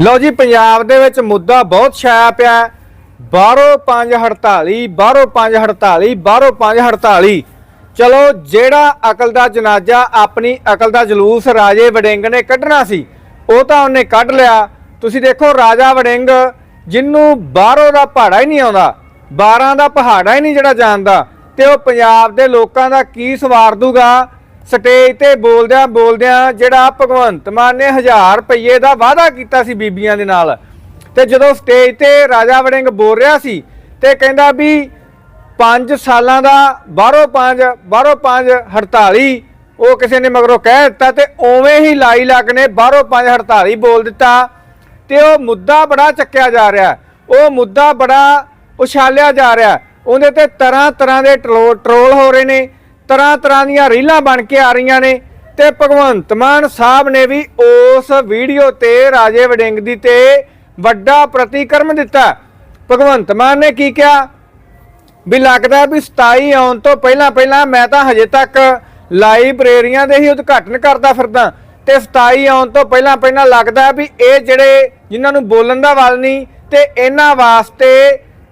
ਲਓ ਜੀ, ਪੰਜਾਬ ਦੇ ਵਿੱਚ ਮੁੱਦਾ ਬਹੁਤ ਛਾਇਆ ਪਿਆ ਹੈ। ਬਾਹਰੋਂ 548 ਬਾਹਰੋਂ 548 ਬਾਹਰੋਂ 548 ਚਲੋ, ਜਿਹੜਾ ਅਕਲ ਦਾ ਜਨਾਜ਼ਾ ਆਪਣੀ ਅਕਲ ਦਾ ਜਲੂਸ ਰਾਜੇ ਵੜਿੰਗ ਨੇ ਕੱਢਣਾ ਸੀ, ਉਹ ਤਾਂ ਉਹਨੇ ਕੱਢ ਲਿਆ। ਤੁਸੀਂ ਦੇਖੋ, ਰਾਜਾ ਵੜਿੰਗ ਜਿੰਨੂੰ ਬਾਹਰੋਂ ਦਾ ਪਹਾੜਾ ਹੀ ਨਹੀਂ ਆਉਂਦਾ 12 ਦਾ ਪਹਾੜਾ ਹੀ ਨਹੀਂ ਜਿਹੜਾ ਜਾਣਦਾ, ਤੇ ਉਹ ਪੰਜਾਬ ਦੇ ਲੋਕਾਂ ਦਾ ਕੀ ਸਵਾਰ ਦੂਗਾ? ਸਟੇਜ ਤੇ ਬੋਲਦਿਆਂ ਬੋਲਦਿਆਂ ਜਿਹੜਾ ਭਗਵੰਤ ਮਾਨ ਨੇ 1000 ਰੁਪਏ ਦਾ ਵਾਅਦਾ ਕੀਤਾ ਸੀ ਬੀਬੀਆਂ ਦੇ ਨਾਲ। ਤੇ ਜਦੋਂ ਸਟੇਜ ਤੇ ਰਾਜਾ ਵੜਿੰਗ ਬੋਲ ਰਿਹਾ ਸੀ ਤੇ ਕਹਿੰਦਾ ਵੀ 5 ਸਾਲਾਂ ਦਾ ਬਾਹਰੋਂ 5 ਬਾਹਰੋਂ 5 48 ਉਹ ਕਿਸੇ ਨੇ ਮਗਰੋਂ ਕਹਿ ਦਿੱਤਾ ਤੇ ਉਵੇਂ ਹੀ ਲਾਈ ਲੱਗ ਨੇ ਬਾਹਰੋਂ 5 48 ਬੋਲ ਦਿੱਤਾ। ਤੇ ਉਹ ਮੁੱਦਾ ਬੜਾ ਚੱਕਿਆ ਜਾ ਰਿਹਾ। ਉਹ ਮੁੱਦਾ ਬੜਾ ਉਛਾਲਿਆ ਜਾ ਰਿਹਾ। ਉਹਦੇ ਤੇ ਤਰ੍ਹਾਂ ਤਰ੍ਹਾਂ ਦੇ ਟਰੋ- ਟਰੋਲ ਹੋ ਰਹੇ ਨੇ। ਤਰ੍ਹਾਂ ਤਰ੍ਹਾਂ ਦੀਆਂ ਰੀਲਾਂ ਬਣ ਕੇ ਆ ਰਹੀਆਂ ਨੇ ਤੇ ਭਗਵੰਤ ਮਾਨ ਸਾਹਿਬ ਨੇ ਵੀ ਉਸ ਵੀਡੀਓ ਤੇ ਰਾਜੇ ਵਡਿੰਗ ਦੀ ਤੇ ਵੱਡਾ ਪ੍ਰਤੀਕਰਮ ਦਿੱਤਾ। ਭਗਵੰਤ ਮਾਨ ਨੇ ਕੀ ਕਿਹਾ? ਵੀ ਲੱਗਦਾ ਵੀ 27 ਆਉਣ ਤੋਂ ਪਹਿਲਾਂ ਪਹਿਲਾਂ ਮੈਂ ਤਾਂ ਹਜੇ ਤੱਕ ਲਾਇਬ੍ਰੇਰੀਆਂ ਦੇ ਹੀ ਉਦਘਾਟਨ ਕਰਦਾ ਫਿਰਦਾ। ਤੇ 27 ਆਉਣ ਤੋਂ ਪਹਿਲਾਂ ਪਹਿਲਾਂ ਲੱਗਦਾ ਵੀ ਇਹ ਜਿਹੜੇ ਜਿਨ੍ਹਾਂ ਨੂੰ ਬੋਲਣ ਦਾ ਵੱਲ ਨਹੀਂ ਤੇ ਇਹਨਾਂ ਵਾਸਤੇ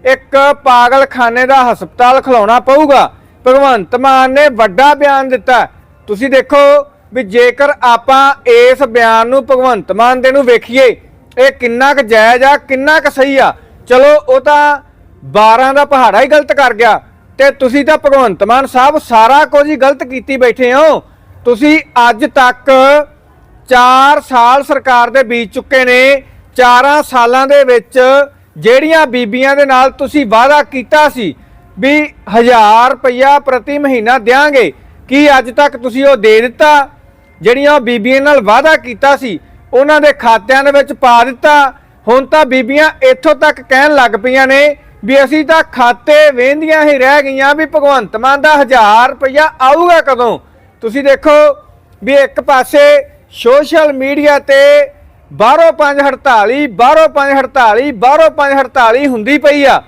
ਇੱਕ ਪਾਗਲਖਾਨੇ ਦਾ ਹਸਪਤਾਲ ਖਲਾਉਣਾ ਪਊਗਾ। ਭਗਵੰਤ ਮਾਨ ਨੇ ਵੱਡਾ ਬਿਆਨ ਦਿੱਤਾ। ਤੁਸੀਂ ਦੇਖੋ ਵੀ ਜੇਕਰ ਆਪਾਂ ਇਸ ਬਿਆਨ ਨੂੰ ਭਗਵੰਤ ਮਾਨ ਦੇ ਨੂੰ ਵੇਖੀਏ, ਇਹ ਕਿੰਨਾ ਕੁ ਜਾਇਜ਼ ਆ, ਕਿੰਨਾ ਕੁ ਸਹੀ ਆ। ਚਲੋ, ਉਹ ਤਾਂ 12 ਦਾ ਪਹਾੜਾ ਹੀ ਗਲਤ ਕਰ ਗਿਆ। ਤੇ ਤੁਸੀਂ ਤਾਂ ਭਗਵੰਤ ਮਾਨ ਸਾਹਿਬ ਸਾਰਾ ਕੁਝ ਹੀ ਗਲਤ ਕੀਤੀ ਬੈਠੇ ਹੋ। ਤੁਸੀਂ ਅੱਜ ਤੱਕ 4 ਸਾਲ ਸਰਕਾਰ ਦੇ ਬੀਤ ਚੁੱਕੇ ਨੇ। 4 ਸਾਲਾਂ ਦੇ ਵਿੱਚ ਜਿਹੜੀਆਂ ਬੀਬੀਆਂ ਦੇ ਨਾਲ ਤੁਸੀਂ ਵਾਅਦਾ ਕੀਤਾ ਸੀ ਵੀ 1000 ਰੁਪਇਆ ਪ੍ਰਤੀ ਮਹੀਨਾ ਦਿਆਂਗੇ। ਕੀ ਅੱਜ ਤੱਕ ਤੁਸੀਂ ਉਹ ਦੇ ਦਿੱਤਾ? ਜਿਹੜੀਆਂ ਉਹ ਬੀਬੀਆਂ ਨਾਲ ਵਾਅਦਾ ਕੀਤਾ ਸੀ, ਉਹਨਾਂ ਦੇ ਖਾਤਿਆਂ ਦੇ ਵਿੱਚ ਪਾ ਦਿੱਤਾ। ਹੁਣ ਤਾਂ ਬੀਬੀਆਂ ਇੱਥੋਂ ਤੱਕ ਕਹਿਣ ਲੱਗ ਪਈਆਂ ਨੇ ਵੀ ਅਸੀਂ ਤਾਂ ਖਾਤੇ ਵੇਂਦੀਆਂ ਹੀ ਰਹਿ ਗਈਆਂ ਵੀ ਭਗਵੰਤ ਮਾਨ ਦਾ 1000 ਰੁਪਇਆ ਆਊਗਾ ਕਦੋਂ? ਤੁਸੀਂ ਦੇਖੋ ਵੀ ਇੱਕ ਪਾਸੇ ਸੋਸ਼ਲ ਮੀਡੀਆ ਤੇ ਬਾਹਰੋਂ 548 ਬਾਹਰੋਂ 548 ਬਾਹਰੋਂ 548 ਹੁੰਦੀ ਪਈ ਆ।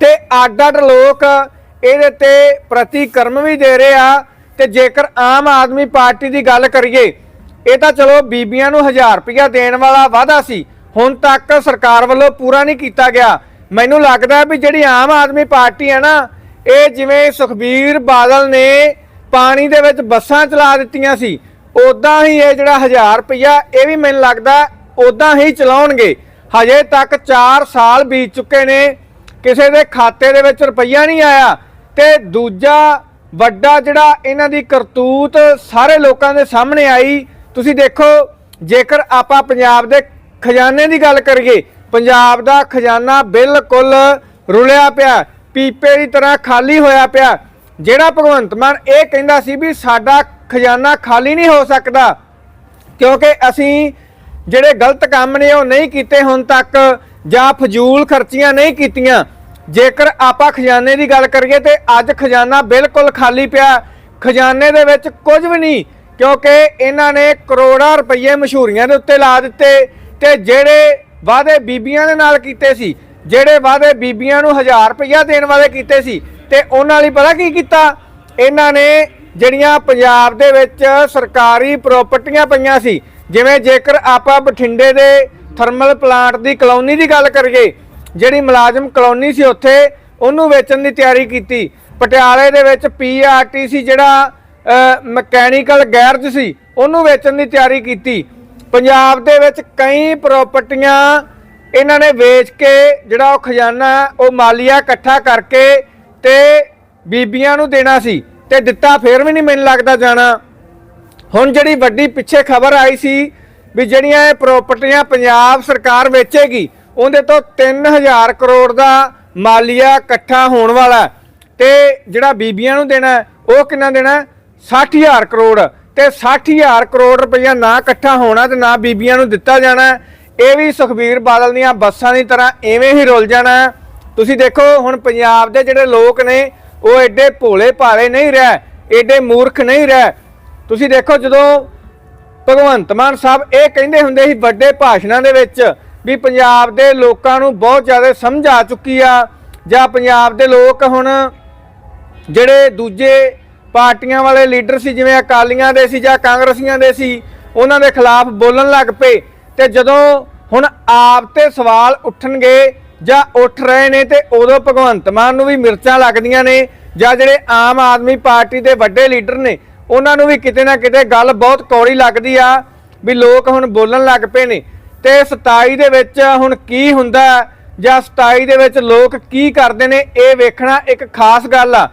ਤੇ ਅੱਡ ਅੱਡ ਲੋਕ ਇਹਦੇ ਤੇ ਪ੍ਰਤੀਕਰਮ ਵੀ ਦੇ ਰਹੇ ਆ। ਤੇ ਜੇਕਰ ਆਮ ਆਦਮੀ ਪਾਰਟੀ ਦੀ ਗੱਲ ਕਰੀਏ, ਇਹ ਤਾਂ ਚਲੋ ਬੀਬੀਆਂ ਨੂੰ 1000 ਰੁਪਇਆ ਦੇਣ ਵਾਲਾ ਵਾਅਦਾ ਸੀ। ਹੁਣ ਤੱਕ ਸਰਕਾਰ ਵੱਲੋਂ ਪੂਰਾ ਨਹੀਂ ਕੀਤਾ ਗਿਆ। ਮੈਨੂੰ ਲੱਗਦਾ ਵੀ ਜਿਹੜੀ ਆਮ ਆਦਮੀ ਪਾਰਟੀ ਹੈ ਨਾ, ਇਹ ਜਿਵੇਂ ਸੁਖਬੀਰ ਬਾਦਲ ਨੇ ਪਾਣੀ ਦੇ ਵਿੱਚ ਬੱਸਾਂ ਚਲਾ ਦਿੱਤੀਆਂ ਸੀ ਉਦਾਂ ਹੀ ਇਹ ਜਿਹੜਾ 1000 ਰੁਪਇਆ, ਇਹ ਵੀ ਮੈਨੂੰ ਲੱਗਦਾ ਉਦਾਂ ਹੀ ਚਲਾਉਣਗੇ। ਹਜੇ ਤੱਕ 4 ਸਾਲ ਬੀਤ ਚੁੱਕੇ ਨੇ। ਕਿਸੇ ਦੇ ਖਾਤੇ ਦੇ ਵਿੱਚ ਰੁਪਈਆ ਨਹੀਂ ਆਇਆ ਤੇ ਦੂਜਾ ਵੱਡਾ ਜਿਹੜਾ ਇਹਨਾਂ ਦੀ ਕਰਤੂਤ ਸਾਰੇ ਲੋਕਾਂ ਦੇ ਸਾਹਮਣੇ ਆਈ। ਤੁਸੀਂ ਦੇਖੋ, ਜੇਕਰ ਆਪਾਂ ਪੰਜਾਬ ਦੇ ਖਜ਼ਾਨੇ ਦੀ ਗੱਲ ਕਰੀਏ, ਪੰਜਾਬ ਦਾ ਖਜ਼ਾਨਾ ਬਿਲਕੁਲ ਰੁਲਿਆ ਪਿਆ, ਪੀਪੇ ਦੀ ਤਰ੍ਹਾਂ ਖਾਲੀ ਹੋਇਆ ਪਿਆ। ਜਿਹੜਾ ਭਗਵੰਤ ਮਾਨ ਇਹ ਕਹਿੰਦਾ ਸੀ ਵੀ ਸਾਡਾ ਖਜ਼ਾਨਾ ਖਾਲੀ ਨਹੀਂ ਹੋ ਸਕਦਾ, ਕਿਉਂਕਿ ਅਸੀਂ ਜਿਹੜੇ ਗਲਤ ਕੰਮ ਨੇ ਉਹ ਨਹੀਂ ਕੀਤੇ ਹੁਣ ਤੱਕ। ਜਾਂ ਫਜ਼ੂਲ ਖਰਚੀਆਂ ਨਹੀਂ ਕੀਤੀਆਂ। ਜੇਕਰ ਆਪਾਂ ਖਜ਼ਾਨੇ ਦੀ ਗੱਲ ਕਰੀਏ ਤੇ ਅੱਜ ਖਜ਼ਾਨਾ ਬਿਲਕੁਲ ਖਾਲੀ ਪਿਆ। ਖਜ਼ਾਨੇ ਦੇ ਵਿੱਚ ਕੁਝ ਵੀ ਨਹੀਂ, ਕਿਉਂਕਿ ਇਹਨਾਂ ਨੇ ਕਰੋੜਾਂ ਰੁਪਏ ਮਸ਼ਹੂਰੀਆਂ ਦੇ ਉੱਤੇ ਲਾ ਦਿੱਤੇ ਤੇ ਜਿਹੜੇ ਵਾਅਦੇ ਬੀਬੀਆਂ ਦੇ ਨਾਲ ਕੀਤੇ ਸੀ, ਜਿਹੜੇ ਵਾਅਦੇ ਬੀਬੀਆਂ ਨੂੰ 1000 ਰੁਪਇਆ ਦੇਣ ਵਾਲੇ ਕੀਤੇ ਸੀ ਤੇ ਉਹਨਾਂ ਲਈ ਪਤਾ ਕੀ ਕੀਤਾ? ਇਹਨਾਂ ਨੇ ਜਿਹੜੀਆਂ ਪੰਜਾਬ ਦੇ ਵਿੱਚ ਸਰਕਾਰੀ ਪ੍ਰਾਪਰਟੀਆਂ ਪਈਆਂ ਸੀ, ਜਿਵੇਂ ਜੇਕਰ ਆਪਾਂ ਬਠਿੰਡੇ ਦੇ ਥਰਮਲ ਪਲਾਂਟ ਦੀ ਕਲੋਨੀ ਦੀ ਗੱਲ ਕਰੀਏ, ਜਿਹੜੀ ਮੁਲਾਜ਼ਮ ਕਲੋਨੀ ਸੀ ਉੱਥੇ, ਉਹਨੂੰ ਵੇਚਣ ਦੀ ਤਿਆਰੀ ਕੀਤੀ। ਪਟਿਆਲੇ ਦੇ ਵਿੱਚ ਪੀਆਰਟੀਸੀ ਜਿਹੜਾ ਮਕੈਨੀਕਲ ਗੈਰਜ ਸੀ, ਉਹਨੂੰ ਵੇਚਣ ਦੀ ਤਿਆਰੀ ਕੀਤੀ। ਪੰਜਾਬ ਦੇ ਵਿੱਚ ਕਈ ਪ੍ਰਾਪਰਟੀਆਂ ਇਹਨਾਂ ਨੇ ਵੇਚ ਕੇ, ਜਿਹੜਾ ਉਹ ਖਜ਼ਾਨਾ, ਉਹ ਮਾਲੀਆ ਇਕੱਠਾ ਕਰਕੇ ਤੇ ਬੀਬੀਆਂ ਨੂੰ ਦੇਣਾ ਸੀ ਤੇ ਦਿੱਤਾ, ਫੇਰ ਵੀ ਨਹੀਂ ਮੈਨੂੰ ਲੱਗਦਾ ਜਾਣਾ। ਹੁਣ ਜਿਹੜੀ ਵੱਡੀ ਪਿੱਛੇ ਖਬਰ ਆਈ ਸੀ ਵੀ ਜਿਹੜੀਆਂ ਇਹ ਪ੍ਰਾਪਰਟੀਆਂ ਪੰਜਾਬ ਸਰਕਾਰ ਵੇਚੇਗੀ, ਉਹਦੇ ਤੋਂ 3000 ਕਰੋੜ ਦਾ ਮਾਲੀਆ ਇਕੱਠਾ ਹੋਣ ਵਾਲਾ ਹੈ। ਤੇ ਜਿਹੜਾ ਬੀਬੀਆਂ ਨੂੰ ਦੇਣਾ ਉਹ ਕਿੰਨਾ ਦੇਣਾ ਹੈ? 60000 ਕਰੋੜ ਤੇ 60000 ਕਰੋੜ ਰੁਪਈਆ ਨਾ ਇਕੱਠਾ ਹੋਣਾ ਤੇ ਨਾ ਬੀਬੀਆਂ ਨੂੰ ਦਿੱਤਾ ਜਾਣਾ ਇਹ ਵੀ ਸੁਖਬੀਰ ਬਾਦਲ ਦੀਆਂ ਬੱਸਾਂ ਦੀ ਤਰ੍ਹਾਂ ਐਵੇਂ ਹੀ ਰੁਲ ਜਾਣਾ ਤੁਸੀਂ ਦੇਖੋ, ਹੁਣ ਪੰਜਾਬ ਦੇ ਜਿਹੜੇ ਲੋਕ ਨੇ, ਉਹ ਐਡੇ ਭੋਲੇ ਭਾਲੇ ਨਹੀਂ ਰਹਿ, ਐਡੇ ਮੂਰਖ ਨਹੀਂ ਰਹਿ ਤੁਸੀਂ ਦੇਖੋ, ਜਦੋਂ ਭਗਵੰਤ ਮਾਨ ਸਾਹਿਬ, ਇਹ ਕਹਿੰਦੇ ਹੁੰਦੇ ਸੀ ਵੱਡੇ ਭਾਸ਼ਣਾਂ ਦੇ ਵਿੱਚ ਵੀ ਪੰਜਾਬ ਦੇ ਲੋਕਾਂ ਨੂੰ ਬਹੁਤ ਜ਼ਿਆਦਾ ਸਮਝ ਆ ਚੁੱਕੀ ਆ, ਜਾਂ ਪੰਜਾਬ ਦੇ ਲੋਕ ਹੁਣ ਜਿਹੜੇ ਦੂਜੇ ਪਾਰਟੀਆਂ ਵਾਲੇ ਲੀਡਰ ਸੀ, ਜਿਵੇਂ ਅਕਾਲੀਆਂ ਦੇ ਸੀ ਜਾਂ ਕਾਂਗਰਸੀਆਂ ਦੇ ਸੀ, ਉਹਨਾਂ ਦੇ ਖਿਲਾਫ ਬੋਲਣ ਲੱਗ ਪਏ। ਤੇ ਜਦੋਂ ਹੁਣ ਆਪ ਤੇ ਸਵਾਲ ਉੱਠਣਗੇ ਜਾਂ ਉੱਠ ਰਹੇ ਨੇ, ਤੇ ਉਦੋਂ ਭਗਵੰਤ ਮਾਨ ਨੂੰ ਵੀ ਮਿਰਚਾਂ ਲੱਗਦੀਆਂ ਨੇ, ਜਾਂ ਜਿਹੜੇ ਆਮ ਆਦਮੀ ਪਾਰਟੀ ਦੇ ਵੱਡੇ ਲੀਡਰ ਨੇ ਉਹਨਾਂ ਨੂੰ ਵੀ ਕਿਤੇ ਨਾ ਕਿਤੇ ਗੱਲ ਬਹੁਤ ਕੌੜੀ ਲੱਗਦੀ ਆ ਵੀ ਲੋਕ ਹੁਣ ਬੋਲਣ ਲੱਗ ਪਏ ਨੇ। ਤੇ 27 ਦੇ ਵਿੱਚ ਹੁਣ ਕੀ ਹੁੰਦਾ ਜਾਂ 27 ਦੇ ਵਿੱਚ ਲੋਕ ਕੀ ਕਰਦੇ ਨੇ? ਇਹ ਵੇਖਣਾ ਇੱਕ ਖਾਸ ਗੱਲ ਆ।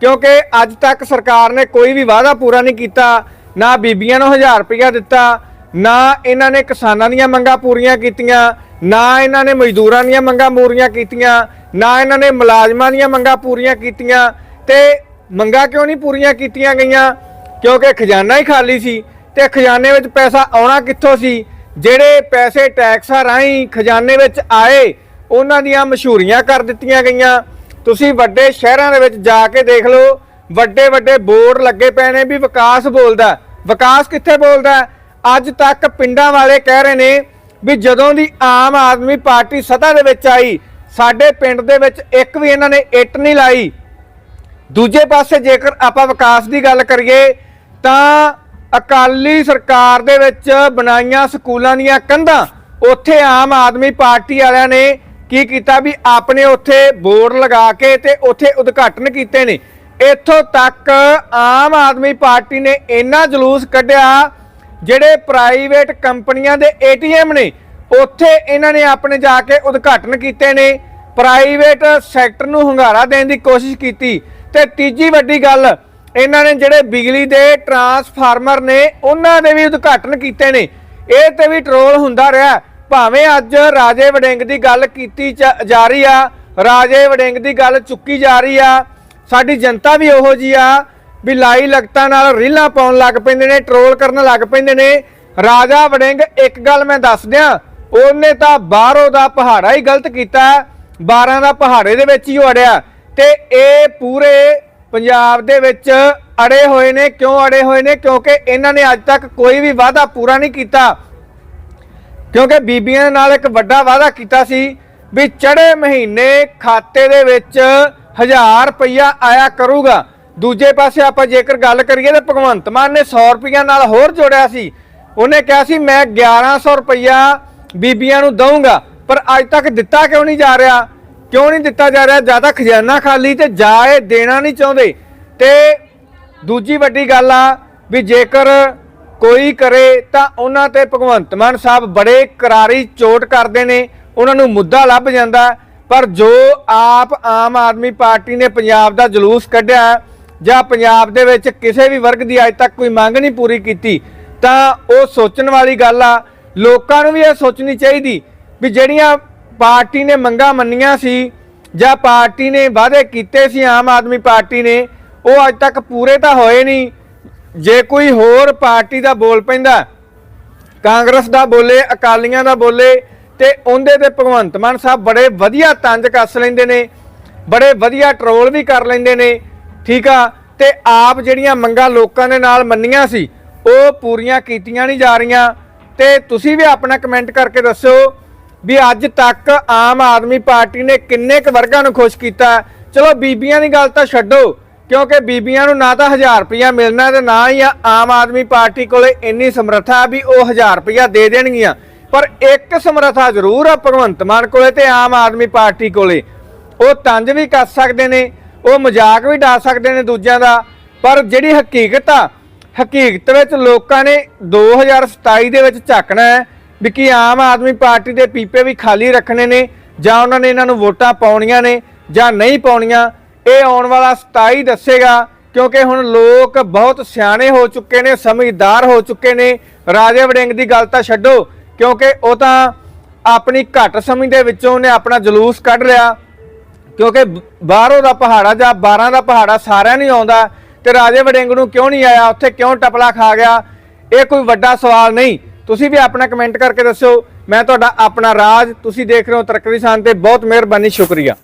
ਕਿਉਂਕਿ ਅੱਜ ਤੱਕ ਸਰਕਾਰ ਨੇ ਕੋਈ ਵੀ ਵਾਅਦਾ ਪੂਰਾ ਨਹੀਂ ਕੀਤਾ। ਨਾ ਬੀਬੀਆਂ ਨੂੰ 1000 ਰੁਪਇਆ ਦਿੱਤਾ, ਨਾ ਇਹਨਾਂ ਨੇ ਕਿਸਾਨਾਂ ਦੀਆਂ ਮੰਗਾਂ ਪੂਰੀਆਂ ਕੀਤੀਆਂ, ਨਾ ਇਹਨਾਂ ਨੇ ਮਜ਼ਦੂਰਾਂ ਦੀਆਂ ਮੰਗਾਂ ਪੂਰੀਆਂ ਕੀਤੀਆਂ, ਨਾ ਇਹਨਾਂ ਨੇ ਮੁਲਾਜ਼ਮਾਂ ਦੀਆਂ ਮੰਗਾਂ ਪੂਰੀਆਂ ਕੀਤੀਆਂ। ਤੇ ਮੰਗਾਂ ਕਿਉਂ ਨਹੀਂ ਪੂਰੀਆਂ ਕੀਤੀਆਂ ਗਈਆਂ? ਕਿਉਂਕਿ ਖਜ਼ਾਨਾ ਹੀ ਖਾਲੀ ਸੀ ਤੇ ਖਜ਼ਾਨੇ ਵਿੱਚ ਪੈਸਾ ਆਉਣਾ ਕਿੱਥੋਂ ਸੀ? ਜਿਹੜੇ ਪੈਸੇ ਟੈਕਸਾਂ ਰਾਹੀਂ ਖਜ਼ਾਨੇ ਵਿੱਚ ਆਏ, ਉਹਨਾਂ ਦੀਆਂ ਮਸ਼ਹੂਰੀਆਂ ਕਰ ਦਿੱਤੀਆਂ ਗਈਆਂ। ਤੁਸੀਂ ਵੱਡੇ ਸ਼ਹਿਰਾਂ ਦੇ ਵਿੱਚ ਜਾ ਕੇ ਦੇਖ ਲਓ, ਵੱਡੇ ਵੱਡੇ ਬੋਰਡ ਲੱਗੇ ਪਏ ਨੇ ਵੀ ਵਿਕਾਸ ਬੋਲਦਾ ਵਿਕਾਸ ਕਿੱਥੇ ਬੋਲਦਾ ਅੱਜ ਤੱਕ ਪਿੰਡਾਂ ਵਾਲੇ ਕਹਿ ਰਹੇ ਨੇ ਵੀ ਜਦੋਂ ਦੀ ਆਮ ਆਦਮੀ ਪਾਰਟੀ ਸੱਤਾ ਦੇ ਵਿੱਚ ਆਈ, ਸਾਡੇ ਪਿੰਡ ਦੇ ਵਿੱਚ ਇੱਕ ਵੀ ਇਹਨਾਂ ਨੇ ਇੱਟ ਨਹੀਂ ਲਾਈ। ਦੂਜੇ ਪਾਸੇ ਜੇਕਰ ਆਪਾਂ ਵਿਕਾਸ ਦੀ ਗੱਲ ਕਰੀਏ, ਤਾਂ ਅਕਾਲੀ ਸਰਕਾਰ ਦੇ ਵਿੱਚ ਬਣਾਈਆਂ ਸਕੂਲਾਂ ਦੀਆਂ ਕੰਧਾਂ, ਉੱਥੇ ਆਮ ਆਦਮੀ ਪਾਰਟੀ ਵਾਲਿਆਂ ਨੇ ਕੀ ਕੀਤਾ ਵੀ ਆਪਣੇ ਉੱਥੇ ਬੋਰਡ ਲਗਾ ਕੇ ਤੇ ਉੱਥੇ ਉਦਘਾਟਨ ਕੀਤੇ ਨੇ। ਇੱਥੋਂ ਤੱਕ ਆਮ ਆਦਮੀ ਪਾਰਟੀ ਨੇ ਇੰਨਾ ਜਲੂਸ ਕੱਢਿਆ, ਜਿਹੜੇ ਪ੍ਰਾਈਵੇਟ ਕੰਪਨੀਆਂ ਦੇ ਏਟੀਐਮ ਨੇ, ਉੱਥੇ ਇਹਨਾਂ ਨੇ ਆਪਣੇ ਜਾ ਕੇ ਉਦਘਾਟਨ ਕੀਤੇ ਨੇ। ਪ੍ਰਾਈਵੇਟ ਸੈਕਟਰ ਨੂੰ ਹੁੰਗਾਰਾ ਦੇਣ ਦੀ ਕੋਸ਼ਿਸ਼ ਕੀਤੀ। ਤੇ ਤੀਜੀ ਵੱਡੀ ਗੱਲ, ਇਹਨਾਂ ਨੇ ਜਿਹੜੇ ਬਿਜਲੀ ਦੇ ਟਰਾਂਸਫਾਰਮਰ ਨੇ, ਉਹਨਾਂ ਦੇ ਵੀ ਉਦਘਾਟਨ ਕੀਤੇ ਨੇ। ਇਹ ਤੇ ਵੀ ਟਰੋਲ ਹੁੰਦਾ ਰਿਹਾ। ਭਾਵੇਂ ਅੱਜ ਰਾਜੇ ਵਡਿੰਗ ਦੀ ਗੱਲ ਕੀਤੀ ਜਾ- ਰਹੀ ਆ, ਰਾਜੇ ਵਡਿੰਗ ਦੀ ਗੱਲ ਚੁੱਕੀ ਜਾ ਰਹੀ ਆ, ਸਾਡੀ ਜਨਤਾ ਵੀ ਉਹੋ ਜੀ ਆ, ਵੀ ਲਾਈ ਲਗਤਾਂ ਨਾਲ ਰੀਲਾਂ ਪਾਉਣ ਲੱਗ ਪੈਂਦੇ ਨੇ, ਟਰੋਲ ਕਰਨ ਲੱਗ ਪੈਂਦੇ ਨੇ। ਰਾਜਾ ਵੜਿੰਗ, ਇੱਕ ਗੱਲ ਮੈਂ ਦੱਸ ਦਿਆਂ ਉਹਨੇ ਤਾਂ ਬਾਹਰੋਂ ਦਾ ਪਹਾੜਾ ਹੀ ਗਲਤ ਕੀਤਾ। 12 ਦਾ ਪਹਾੜੇ ਦੇ ਵਿੱਚ ਹੀ ਉਹ ਅੜਿਆ। ਤੇ ਇਹ ਪੂਰੇ ਪੰਜਾਬ ਦੇ ਵਿੱਚ ਅੜੇ ਹੋਏ ਨੇ। ਕਿਉਂ ਅੜੇ ਹੋਏ ਨੇ? ਕਿਉਂਕਿ ਇਹਨਾਂ ਨੇ ਅੱਜ ਤੱਕ ਕੋਈ ਵੀ ਵਾਅਦਾ ਪੂਰਾ ਨਹੀਂ ਕੀਤਾ। ਕਿਉਂਕਿ ਬੀਬੀਆਂ ਦੇ ਨਾਲ ਇੱਕ ਵੱਡਾ ਵਾਅਦਾ ਕੀਤਾ ਸੀ ਵੀ ਚੜੇ ਮਹੀਨੇ ਖਾਤੇ ਦੇ ਵਿੱਚ 1000 ਰੁਪਇਆ ਆਇਆ ਕਰੂਗਾ। ਦੂਜੇ ਪਾਸੇ ਆਪਾਂ ਜੇਕਰ ਗੱਲ ਕਰੀਏ ਤਾਂ ਭਗਵੰਤ ਮਾਨ ਨੇ 100 ਰੁਪਇਆ ਨਾਲ ਹੋਰ ਜੋੜਿਆ ਸੀ। ਉਹਨੇ ਕਿਹਾ ਸੀ, ਮੈਂ 1100 ਰੁਪਇਆ ਬੀਬੀਆਂ ਨੂੰ ਦਊਂਗਾ, ਪਰ ਅੱਜ ਤੱਕ ਦਿੱਤਾ ਕਿਉਂ ਨਹੀਂ ਜਾ ਰਿਹਾ? ਕਿਉਂ ਨਹੀਂ ਦਿੱਤਾ ਜਾ ਰਿਹਾ? ਜ਼ਿਆਦਾ ਖਜ਼ਾਨਾ ਖਾਲੀ ਤੇ ਜਾ ਇਹ ਦੇਣਾ ਨਹੀਂ ਚਾਹੁੰਦੇ। ਤੇ ਦੂਜੀ ਵੱਡੀ ਗੱਲ ਆ ਵੀ ਜੇਕਰ ਕੋਈ ਕਰੇ ਤਾਂ ਉਹਨਾਂ ਤੇ ਭਗਵੰਤ ਮਾਨ ਸਾਹਿਬ ਬੜੇ ਕਰਾਰੀ ਚੋਟ ਕਰਦੇ ਨੇ। ਉਹਨਾਂ ਨੂੰ ਮੁੱਦਾ ਲੱਭ ਜਾਂਦਾ। ਪਰ ਜੋ ਆਪ ਆਮ ਆਦਮੀ ਪਾਰਟੀ ਨੇ ਪੰਜਾਬ ਦਾ ਜਲੂਸ ਕੱਢਿਆ ਜਾਂ ਪੰਜਾਬ ਦੇ ਵਿੱਚ ਕਿਸੇ ਵੀ ਵਰਗ ਦੀ ਅੱਜ ਤੱਕ ਕੋਈ ਮੰਗ ਨਹੀਂ ਪੂਰੀ ਕੀਤੀ, ਤਾਂ ਉਹ ਸੋਚਣ ਵਾਲੀ ਗੱਲ ਆ। ਲੋਕਾਂ ਨੂੰ ਵੀ ਇਹ ਸੋਚਣੀ ਚਾਹੀਦੀ ਵੀ ਜਿਹੜੀਆਂ ਪਾਰਟੀ ਨੇ ਮੰਗਾਂ ਮੰਨੀਆਂ ਸੀ ਜਾਂ ਪਾਰਟੀ ਨੇ ਵਾਅਦੇ ਕੀਤੇ ਸੀ, ਆਮ ਆਦਮੀ ਪਾਰਟੀ ਨੇ, ਉਹ ਅੱਜ ਤੱਕ ਪੂਰੇ ਤਾਂ ਹੋਏ ਨਹੀਂ। ਜੇ ਕੋਈ ਹੋਰ ਪਾਰਟੀ ਦਾ ਬੋਲ ਪੈਂਦਾ, ਕਾਂਗਰਸ ਦਾ ਬੋਲੇ, ਅਕਾਲੀਆਂ ਦਾ ਬੋਲੇ, ਤੇ ਉਹਦੇ ਤੇ ਭਗਵੰਤ ਮਾਨ ਸਾਹਿਬ ਬੜੇ ਵਧੀਆ ਤੰਜ ਕੱਸ ਲੈਂਦੇ ਨੇ, ਬੜੇ ਵਧੀਆ ਟਰੋਲ ਵੀ ਕਰ ਲੈਂਦੇ ਨੇ, ਠੀਕ ਆ? ਤੇ ਆਪ ਜਿਹੜੀਆਂ ਮੰਗਾਂ ਲੋਕਾਂ ਦੇ ਨਾਲ ਮੰਨੀਆਂ ਸੀ, ਉਹ ਪੂਰੀਆਂ ਕੀਤੀਆਂ ਨਹੀਂ ਜਾ ਰਹੀਆਂ। ਤੇ ਤੁਸੀਂ ਵੀ ਆਪਣਾ ਕਮੈਂਟ ਕਰਕੇ ਦੱਸੋ ਵੀ ਅੱਜ ਤੱਕ ਆਮ ਆਦਮੀ ਪਾਰਟੀ ਨੇ ਕਿੰਨੇ ਕੁ ਵਰਗਾਂ ਨੂੰ ਖੁਸ਼ ਕੀਤਾ? ਚਲੋ ਬੀਬੀਆਂ ਦੀ ਗੱਲ ਤਾਂ ਛੱਡੋ, ਕਿਉਂਕਿ ਬੀਬੀਆਂ ਨੂੰ ਨਾ ਤਾਂ 1000 ਰੁਪਇਆ ਮਿਲਣਾ ਤੇ ਨਾ ਹੀ ਆਮ ਆਦਮੀ ਪਾਰਟੀ ਕੋਲੇ ਇੰਨੀ ਸਮਰੱਥਾ ਵੀ ਉਹ 1000 ਰੁਪਇਆ ਦੇ ਦੇਣਗੀਆਂ। ਪਰ ਇੱਕ ਸਮਰੱਥਾ ਜ਼ਰੂਰ ਆ ਭਗਵੰਤ ਮਾਨ ਕੋਲੇ ਤੇ ਆਮ ਆਦਮੀ ਪਾਰਟੀ ਕੋਲੇ। ਉਹ ਤੰਜ ਵੀ ਕਰ ਸਕਦੇ ਨੇ, ਉਹ ਮਜ਼ਾਕ ਵੀ ਡਾ ਸਕਦੇ ਨੇ ਦੂਜਿਆਂ ਦਾ। ਪਰ ਜਿਹੜੀ ਹਕੀਕਤ ਆ, ਹਕੀਕਤ ਵਿੱਚ ਲੋਕਾਂ ਨੇ 2027 ਦੇ ਵਿੱਚ ਝਾਕਣਾ ਹੈ ਵੀ ਕੀ ਆਮ ਆਦਮੀ ਪਾਰਟੀ ਦੇ ਪੀਪੇ ਵੀ ਖਾਲੀ ਰੱਖਣੇ ਨੇ, ਜਾਂ ਉਹਨਾਂ ਨੇ ਇਹਨਾਂ ਨੂੰ ਵੋਟਾਂ ਪਾਉਣੀਆਂ ਨੇ, ਜਾਂ ਨਹੀਂ ਪਾਉਣੀਆਂ, ਇਹ ਆਉਣ ਵਾਲਾ 27 ਦੱਸੇਗਾ, ਕਿਉਂਕਿ ਹੁਣ ਲੋਕ ਬਹੁਤ ਸਿਆਣੇ ਹੋ ਚੁੱਕੇ ਨੇ, ਸਮਝਦਾਰ ਹੋ ਚੁੱਕੇ ਨੇ। ਰਾਜੇ ਵੜਿੰਗ ਦੀ ਗੱਲ ਤਾਂ ਛੱਡੋ, ਕਿਉਂਕਿ ਉਹ ਤਾਂ ਆਪਣੀ ਘੱਟ ਸਮਝ ਦੇ ਵਿੱਚੋਂ ਉਹਨੇ ਆਪਣਾ ਜਲੂਸ ਕੱਢ ਲਿਆ। ਕਿਉਂਕਿ ਬਾਹਰੋਂ ਦਾ ਪਹਾੜਾ ਜਾਂ 12 ਦਾ ਪਹਾੜਾ ਸਾਰਿਆਂ ਨੂੰ ਆਉਂਦਾ, ਤੇ ਰਾਜੇ ਵੜਿੰਗ ਨੂੰ ਕਿਉਂ ਨਹੀਂ ਆਇਆ, ਉੱਥੇ ਕਿਉਂ ਟਪਲਾ ਖਾ ਗਿਆ? ਇਹ ਕੋਈ ਵੱਡਾ ਸਵਾਲ ਨਹੀਂ। ਤੁਸੀਂ ਵੀ ਆਪਣਾ ਕਮੈਂਟ ਕਰਕੇ ਦੱਸੋ ਮੈਂ ਤੁਹਾਡਾ ਆਪਣਾ ਰਾਜ, ਤੁਸੀਂ ਦੇਖ ਰਹੇ ਹੋ ਤਰੱਕੀ ਸਾਨ ਤੇ। ਬਹੁਤ ਮਿਹਰਬਾਨੀ, ਸ਼ੁਕਰੀਆ।